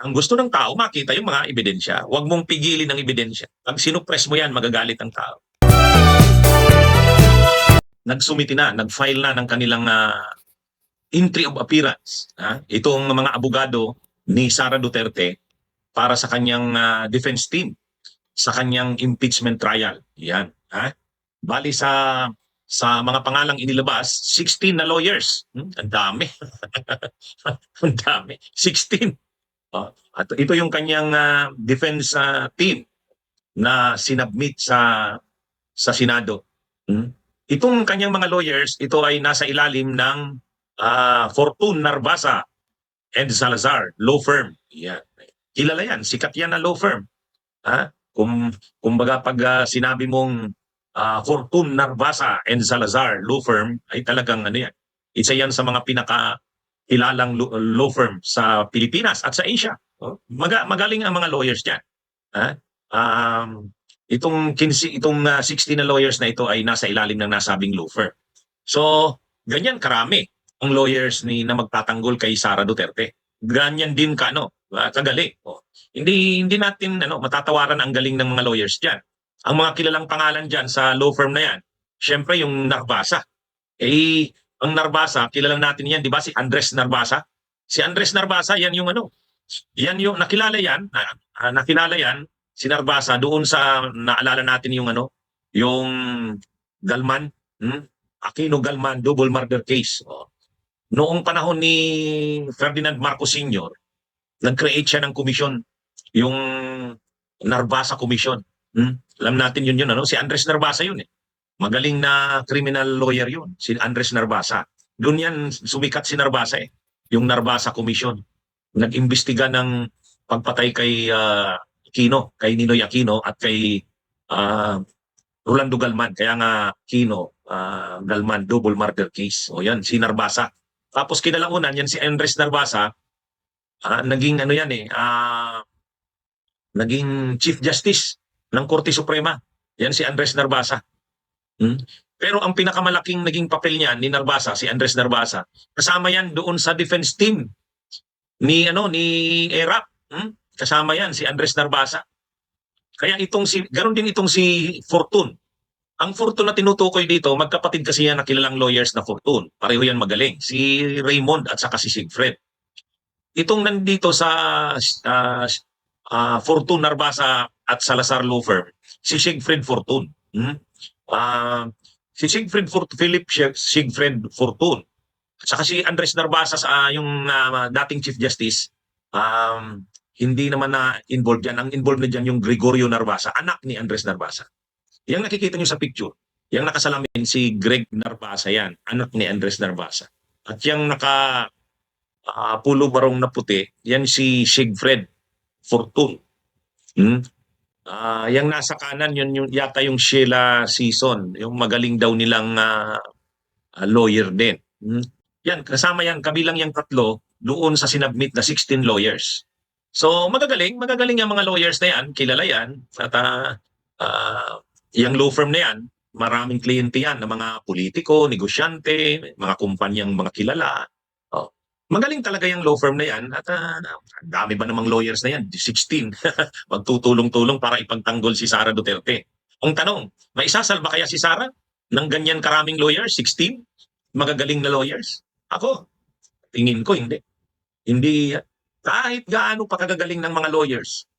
Ang gusto ng tao, makita yung mga ebidensya. Huwag mong pigilin ang ebidensya. Pag sinupress mo yan, magagalit ang tao. Nagsumiti na, nag-file na ng kanilang ah, entry of appearance. Ha? Itong mga abogado ni Sara Duterte para sa kanyang ah, defense team sa kanyang impeachment trial. Yan. Ha? Bali sa sa mga pangalang inilabas, 16 na lawyers. Hmm, ang dami. ang dami. 16. Oh, at ito yung kanyang ah, defense ah, team na sinubmit sa sa Senado. Hmm? Itong kanyang mga lawyers, ito ay nasa ilalim ng ah, Fortune Narvasa and Salazar law firm. Yan. Kilala yan, sikat yan na law firm. Ha? Kung kumbaga pag ah, sinabi mong ah, Fortune Narvasa and Salazar law firm ay talagang ano yan. Isa yan sa mga pinaka kilalang law firm sa Pilipinas at sa Asia. Oh, Maga, magaling ang mga lawyers diyan. Ha? Um, itong 15 itong ah, 16 na lawyers na ito ay nasa ilalim ng nasabing law firm. So, ganyan karami ang lawyers ni na magtatanggol kay Sara Duterte. Ganyan din ka no, ah, kagaling. Oh. Hindi hindi natin ano matatawaran ang galing ng mga lawyers diyan. Ang mga kilalang pangalan diyan sa law firm na yan, syempre yung Narvasa. Eh ang Narvasa, kilalang natin yan, di ba? Si Andres Narvasa. Si Andres Narvasa, yan yung ano. Yan yung, nakilala yan, ah, nakilala yan, si Narvasa, doon sa, naalala natin yung ano, yung Galman, hmm? Aquino Galman, double murder case. Oh. Noong panahon ni Ferdinand Marcos Sr., nag-create siya ng komisyon, yung Narvasa Commission. Hmm? Alam natin yun yun, ano? Si Andres Narvasa yun eh. Magaling na criminal lawyer yun, si Andres Narvasa. Doon yan sumikat si Narvasa eh, yung Narvasa Commission. Nag-imbestiga ng pagpatay kay ah, Aquino, kay Ninoy Aquino at kay ah, Rolando Galman. Kaya nga Aquino, ah, Galman, double murder case. O yan, si Narvasa. Tapos kinalaunan, yan si Andres Narvasa, ah, naging ano yan eh, ah, naging Chief Justice ng Korte Suprema. Yan si Andres Narvasa. Hmm? Pero ang pinakamalaking naging papel niya ni Narvasa, si Andres Narvasa, kasama yan doon sa defense team ni ano ni ERAP. Hmm? Kasama yan si Andres Narvasa. Kaya itong si ganoon din itong si Fortune. Ang Fortune na tinutukoy dito, magkapatid kasi yan na kilalang lawyers na Fortune. Pareho yan magaling. Si Raymond at saka si Sigfred. Itong nandito sa ah, ah, Fortune Narvasa at Salazar Law Firm, si Sigfred Fortune. Hmm? Ah, si Siegfried Fort Philip Siegfried Fortune. At saka si Andres Narvasa sa ah, yung ah, dating Chief Justice, um, hindi naman na involved yan. Ang involved na dyan yung Gregorio Narvasa, anak ni Andres Narvasa. Yang nakikita nyo sa picture, yung nakasalamin si Greg Narvasa yan, anak ni Andres Narvasa. At yung naka ah, pulo barong na puti, yan si Siegfried Fortune. Hmm? Ah, yung nasa kanan yun yung yata yung Sheila Season, yung magaling daw nilang ah, ah, lawyer din. Hmm? Yan kasama yan kabilang yung tatlo doon sa sinubmit na 16 lawyers. So magagaling, magagaling yung mga lawyers na yan, kilala yan at ah, ah, yung law firm na yan, maraming kliyente yan ng mga politiko, negosyante, mga kumpanyang mga kilala. Magaling talaga yung law firm na yan at ah, ang dami ba namang lawyers na yan? 16 magtutulong-tulong para ipagtanggol si Sara Duterte. Ang tanong, may isasalba kaya si Sara ng ganyan karaming lawyers? 16? Magagaling na lawyers? Ako, tingin ko hindi. Hindi, kahit gaano pa kagagaling ng mga lawyers,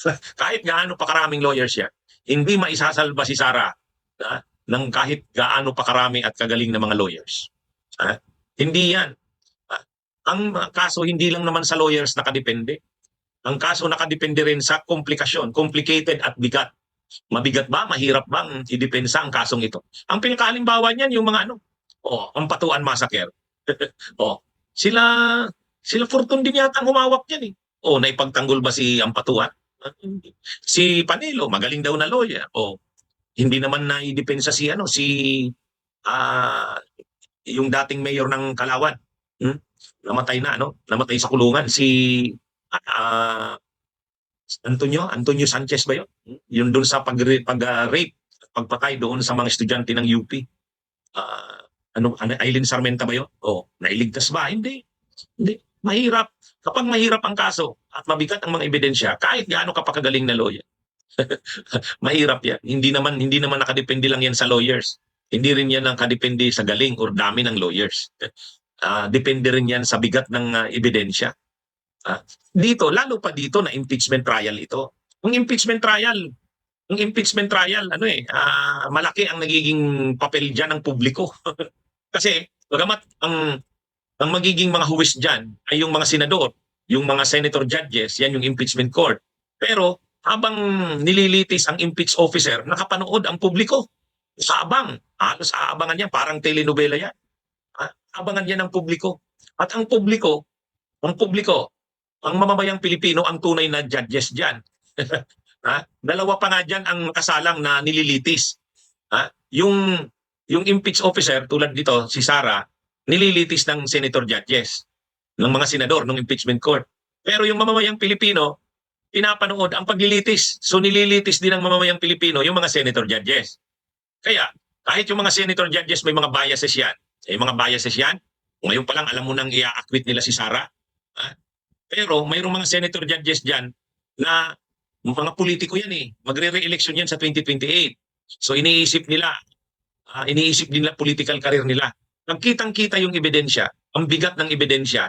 kahit gaano pa karaming lawyers yan, hindi maisasalba si Sara ha, ng kahit gaano pa karami at kagaling na mga lawyers. Ha? Hindi yan. Ang kaso hindi lang naman sa lawyers nakadepende. Ang kaso nakadepende rin sa komplikasyon, complicated at bigat. Mabigat ba? Mahirap bang idepensa ang kasong ito? Ang pinakahalimbawa niyan, yung mga ano, oh, ang patuan massacre. oh, sila, sila Fortune din yata ang humawak niyan eh. Oh, naipagtanggol ba si Ampatuan? Ah, hindi. Si Panelo, magaling daw na lawyer. Oh, hindi naman na idepensa si ano, si ah yung dating mayor ng Kalawan. Hmm? Namatay na, ano? Namatay sa kulungan. Si ah Antonio, Antonio Sanchez ba yun? Hmm? Yun doon sa pag, pag at pagpatay doon sa mga estudyante ng UP. Ah, ano, ano, Aileen Sarmenta ba yun? Oh, nailigtas ba? Hindi. Hindi. Mahirap. Kapag mahirap ang kaso, at mabigat ang mga ebidensya, kahit gaano ka pa kagaling na lawyer, mahirap yan. Hindi naman hindi naman nakadepende lang yan sa lawyers. Hindi rin yan ang kadepende sa galing or dami ng lawyers. Ah, depende rin yan sa bigat ng ah, ebidensya. Ah, dito, lalo pa dito na impeachment trial ito. Ang impeachment trial, ang impeachment trial, ano eh, ah, malaki ang nagiging papel diyan ng publiko. Kasi, bagamat ang ang magiging mga huwis diyan ay yung mga senador, yung mga senator judges, yan yung impeachment court. Pero habang nililitis ang impeach officer, nakapanood ang publiko. Sa abang, halos aabangan yan, parang telenovela yan. Abangan yan ng publiko. At ang publiko, ang publiko, ang mamamayang Pilipino ang tunay na judges diyan. ha? Dalawa pa nga diyan ang kasalang na nililitis. Ha? Yung yung impeach officer tulad dito si Sara nililitis ng senator judges ng mga senador ng impeachment court. Pero yung mamamayang Pilipino pinapanood ang paglilitis. So nililitis din ng mamamayang Pilipino yung mga senator judges. Kaya kahit yung mga senator judges may mga biases yan. May mga biases yan. Ngayon pa lang alam mo nang i-acquit nila si Sara. Ha? Pero mayroong mga senator judges dyan na mga politiko yan eh. Magre-re-election yan sa 2028. So iniisip nila, ah, iniisip nila political career nila. Ang kitang-kita yung ebidensya, ang bigat ng ebidensya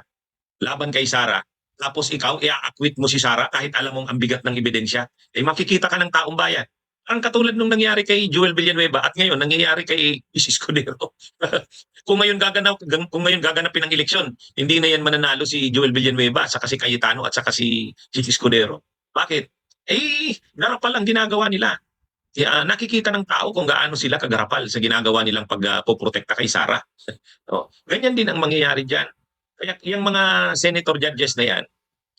laban kay Sara. Tapos ikaw, i-acquit mo si Sara kahit alam mong ang bigat ng ebidensya. Eh makikita ka ng taong bayan. Ang katulad nung nangyari kay Joel Villanueva at ngayon nangyayari kay Isis Cordero. kung ngayon gaganap kung ngayon gaganapin ang eleksyon, hindi na yan mananalo si Joel Villanueva at saka si Cayetano at saka si Isis Cordero. Bakit? Eh, garapal ang ginagawa nila. Kaya nakikita ng tao kung gaano sila kagarapal sa ginagawa nilang pagpoprotekta kay Sara. oh, ganyan din ang mangyayari diyan. Kaya yung mga senator judges na yan,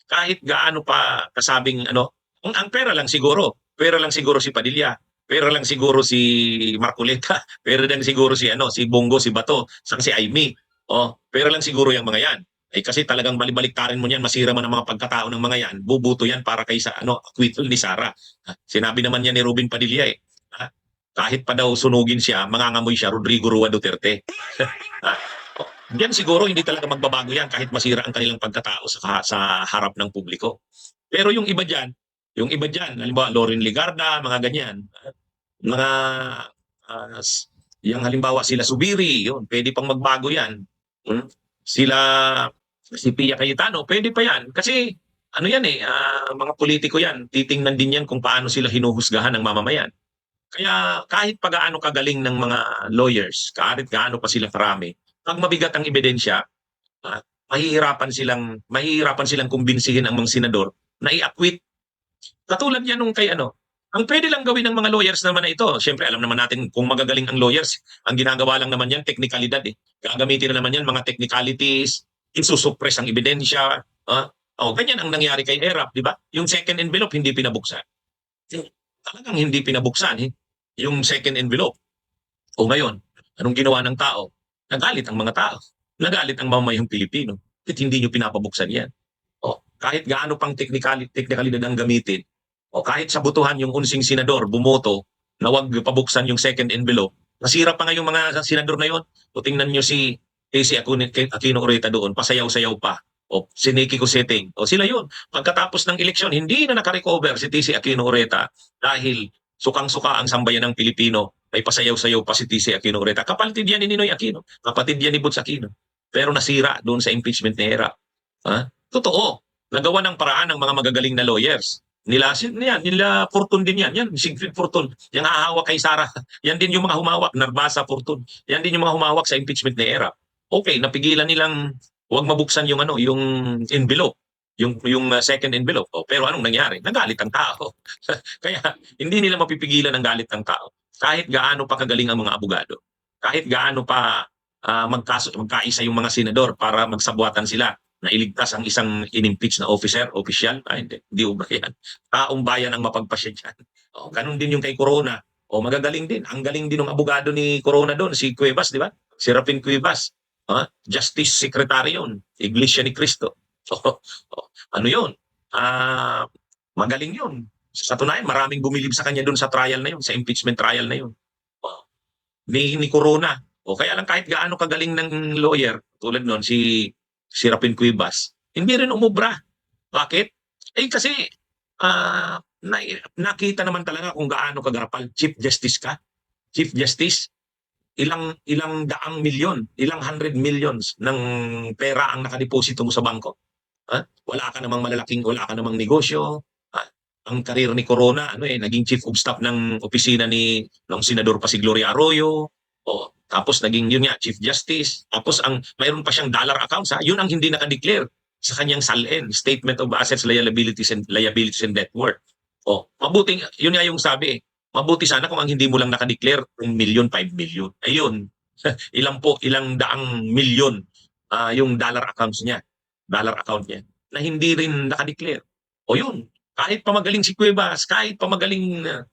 kahit gaano pa kasabing ano, ang, ang pera lang siguro, pera lang siguro si Padilla, pera lang siguro si Marcoleta, pera lang siguro si ano, si Bongo, si Bato, sang si Aimee. Oh, pera lang siguro yung mga yan. Eh kasi talagang balik-baliktarin mo niyan, masira man ang mga pagkatao ng mga yan, bubuto yan para kay sa ano, acquittal ni Sara. Ha? Sinabi naman yan ni Ruben Padilla eh. Ha? Kahit pa daw sunugin siya, mangangamoy siya Rodrigo Rua Duterte. ha? Oh, Yan siguro hindi talaga magbabago yan kahit masira ang kanilang pagkatao sa, sa harap ng publiko. Pero yung iba diyan, yung iba diyan, halimbawa Loren Ligarda, mga ganyan, mga s- yung halimbawa sila Subiri, yun, pwede pang magbago yan. Hmm? Sila si Pia Cayetano, pwede pa yan. Kasi ano yan eh, ah, mga politiko yan, titingnan din yan kung paano sila hinuhusgahan ng mamamayan. Kaya kahit pagaano kagaling ng mga lawyers, kahit gaano pa sila karami, pag mabigat ang ebidensya, ah, mahihirapan silang mahihirapan silang kumbinsihin ang mga senador na i-acquit. Katulad yan nung kay ano, ang pwede lang gawin ng mga lawyers naman na ito, syempre alam naman natin kung magagaling ang lawyers, ang ginagawa lang naman yan, teknikalidad eh. Gagamitin na naman yan, mga technicalities, isusuppress ang ebidensya. ah. oh, ganyan ang nangyari kay ERAP, di ba? Yung second envelope hindi pinabuksan. Talagang hindi pinabuksan eh. Yung second envelope. O ngayon, anong ginawa ng tao? Nagalit ang mga tao. Nagalit ang mamamayang Pilipino. Bakit hindi nyo pinapabuksan yan? Kahit gaano pang technicality, technicalidad ang gamitin, o kahit sa butuhan yung unsing senador bumoto na wag pabuksan yung second envelope, nasira pa nga yung mga senador na yon. O tingnan nyo si Casey Aquino, Oreta doon, pasayaw-sayaw pa. O si Nicky Cusiting. O sila yun. Pagkatapos ng eleksyon, hindi na nakarecover si TC Aquino Oreta dahil sukang-suka ang sambayan ng Pilipino. May pasayaw-sayaw pa si TC Aquino Oreta. Kapatid yan ni Ninoy Aquino. Kapatid yan ni Butch Aquino. Pero nasira doon sa impeachment ni Hera. Ha? Totoo. Nagawa ng paraan ng mga magagaling na lawyers. Nila, yan, nila Fortun din yan. Yan, Siegfried Fortun. Yung hahawak kay Sara. Yan din yung mga humawak. Narbasa Fortun. Yan din yung mga humawak sa impeachment ni Hera. Okay, napigilan nilang huwag mabuksan yung ano, yung envelope. Yung, yung uh, second envelope. Oh, pero anong nangyari? Nagalit ang tao. Kaya hindi nila mapipigilan ang galit ng tao. Kahit gaano pa kagaling ang mga abogado. Kahit gaano pa ah, magkaso, magkaisa yung mga senador para magsabuatan sila na iligtas ang isang inimpeach na officer, official. Ay, hindi. Hindi ubra yan. Taong bayan ang mapagpasya dyan. O, ganun din yung kay Corona. O, magagaling din. Ang galing din ng abogado ni Corona doon, si Cuevas, di ba? Si Rapin Cuevas. Ha? Justice Secretary yun. Iglesia ni Cristo. So, o, ano yun? Ah, magaling yun. Sa tunayan, maraming bumilib sa kanya doon sa trial na yun, sa impeachment trial na yun. O, ni, ni Corona. O kaya lang kahit gaano kagaling ng lawyer, tulad nun, si si Rapin Cuevas, hindi rin umubra. Bakit? Eh kasi ah, na, nakita naman talaga kung gaano kagarapal. Chief Justice ka. Chief Justice, ilang ilang daang milyon, ilang hundred millions ng pera ang nakadeposito mo sa bangko. Ha? Wala ka namang malalaking, wala ka namang negosyo. Ha? Ang karir ni Corona, ano eh, naging chief of staff ng opisina ni ng senador pa si Gloria Arroyo. O, tapos naging yun nga, chief justice. Tapos ang mayroon pa siyang dollar accounts ha. Yun ang hindi naka-declare sa kanyang SALN, Statement of Assets, Liabilities and Liabilities and Net Worth. O, mabuting, yun nga yung sabi, mabuti sana kung ang hindi mo lang naka-declare 1 million, 5 million. Ayun, ilang po, ilang daang milyon ah, yung dollar accounts niya, dollar account niya, na hindi rin naka-declare. O yun, kahit pa magaling si Cuevas, kahit pa magaling, ah,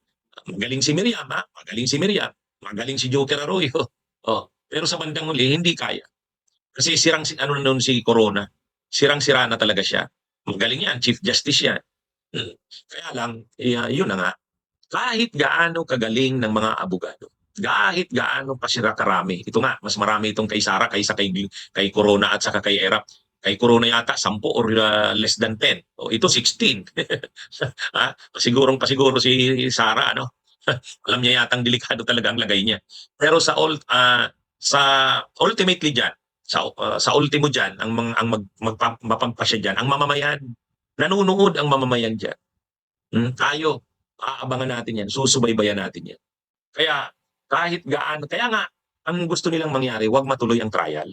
magaling si Miriam, ha? magaling si Miriam, magaling si Joker Arroyo. O, pero sa bandang huli, hindi kaya. Kasi sirang, si- ano na nun si Corona, sirang-sira na talaga siya. Magaling yan, Chief Justice yan. Hmm. Kaya lang, eh, ah, yun na nga, kahit gaano kagaling ng mga abogado, kahit gaano pa sila karami, ito nga, mas marami itong kay Sara kaysa kay, kay Corona at saka kay Erap. Kay Corona yata 10 or uh, less than 10. O ito 16. ha? Pasigurong pasiguro si Sara ano. Alam niya yatang delikado talaga ang lagay niya. Pero sa all ah, sa ultimately diyan, sa ah, sa ultimo diyan, ang mga ang mag, magpa- diyan, ang mamamayan. Nanonood ang mamamayan diyan. Hmm, tayo aabangan natin yan, susubaybayan natin yan. Kaya kahit gaano, kaya nga, ang gusto nilang mangyari, wag matuloy ang trial.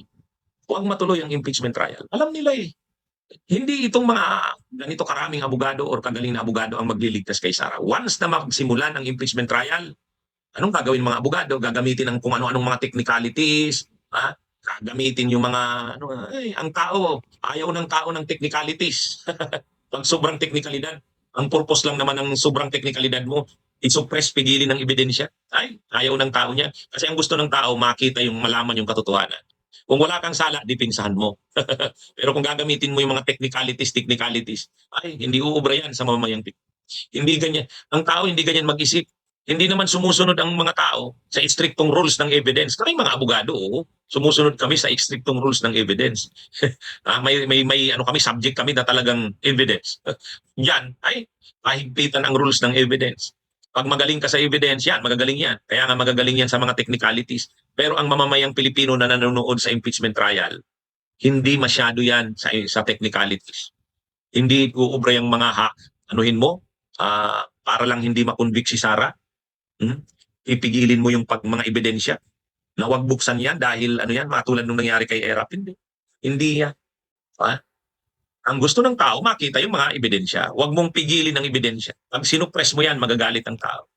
Wag matuloy ang impeachment trial. Alam nila eh. Hindi itong mga ganito karaming abogado or kagaling na abogado ang magliligtas kay Sara. Once na magsimulan ang impeachment trial, anong gagawin ng mga abogado? Gagamitin ang kung ano-anong mga technicalities, ha? Gagamitin yung mga, ano, ay, ang tao, ayaw ng tao ng technicalities. Pag sobrang teknikalidad, ang purpose lang naman ng sobrang teknikalidad mo, isuppress, pigilin ng ebidensya. Ay, ayaw ng tao niya. Kasi ang gusto ng tao, makita yung malaman yung katotohanan. Kung wala kang sala, dipinsahan mo. Pero kung gagamitin mo yung mga technicalities, technicalities, ay, hindi uubra yan sa mamamayang Pilipinas. Hindi ganyan. Ang tao hindi ganyan mag-isip. Hindi naman sumusunod ang mga tao sa istriktong rules ng evidence. Kaming mga abogado, oo. Sumusunod kami sa istriktong rules ng evidence. Ah, may, may, may ano kami, subject kami na talagang evidence. yan, ay, mahigpitan ang rules ng evidence. Pag magaling ka sa evidence, yan, magagaling yan. Kaya nga magagaling yan sa mga technicalities. Pero ang mamamayang Pilipino na nanonood sa impeachment trial, hindi masyado yan sa, sa technicalities. Hindi uubra yung mga ha, anuhin mo, ah, para lang hindi makonvict si Sara. Hmm? Ipigilin mo yung pag mga ebidensya na wag buksan yan dahil ano yan, matulad nung nangyari kay Erap. Hindi. Hindi yan. Ha? Ang gusto ng tao, makita yung mga ebidensya. Huwag mong pigilin ng ebidensya. Pag sinupress mo yan, magagalit ang tao.